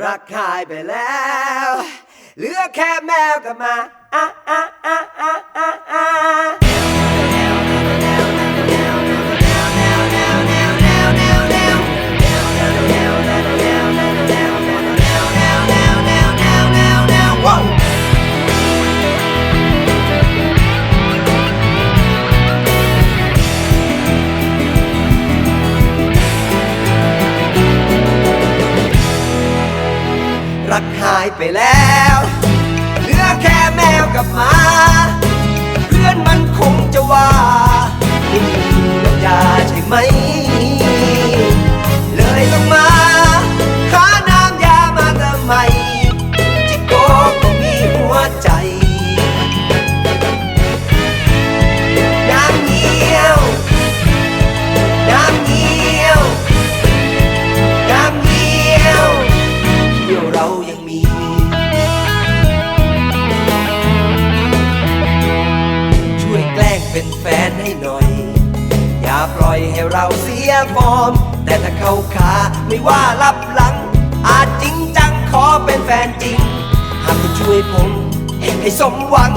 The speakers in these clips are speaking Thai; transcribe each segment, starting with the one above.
รักหายไปแล้ว เหลือแค่แมวกับหมาอะอะอะอะายไปแล้ว เหลือแค่แมวกับหมา แฟนให้หน่อย อย่าปล่อยให้เราเสียฟอร์ม แต่ถ้าเข้าขาไม่ว่ารับหลัง อาจจริงจังขอเป็นแฟนจริง หากคุณช่วยผมให้สมหวัง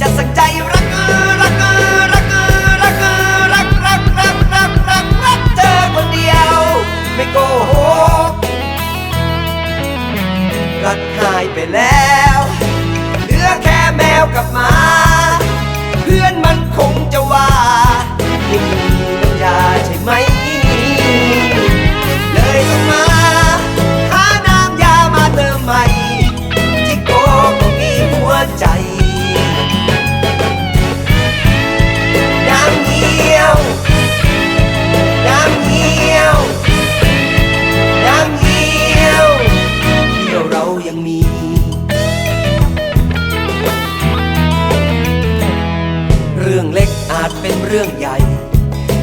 จะสักใจรักเออรักเออรักเออรักเออรักรักรักรักรักรักเธอคนเดียว ไม่โกหกรักหายไปแล้วเหลือแค่แมวกับหมา เรื่องใหญ่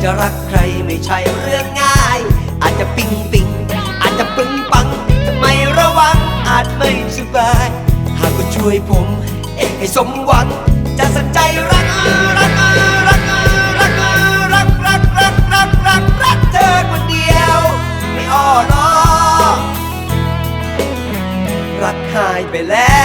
จะรักใครไม่ใช่เรื่องง่าย อาจจะปิงปิงอาจจะปึงปังทำไมระวังอาจไม่สบาย หากคุณช่วยผม เอ๊ะให้สมหวัง จะสัใจรักรักรักรักรักรักรักรักรักรักเธอคนเดียว ไม่อ้อล้อรักหายไปแล้ว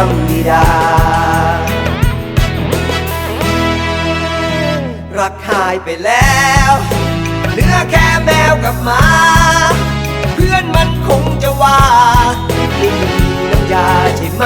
ำดำดำดีดา รักหายไปแล้วเหลือแค่แมวกับหมา เพื่อนมันคงจะว่าไม่มีน้ำยาใช่ไหม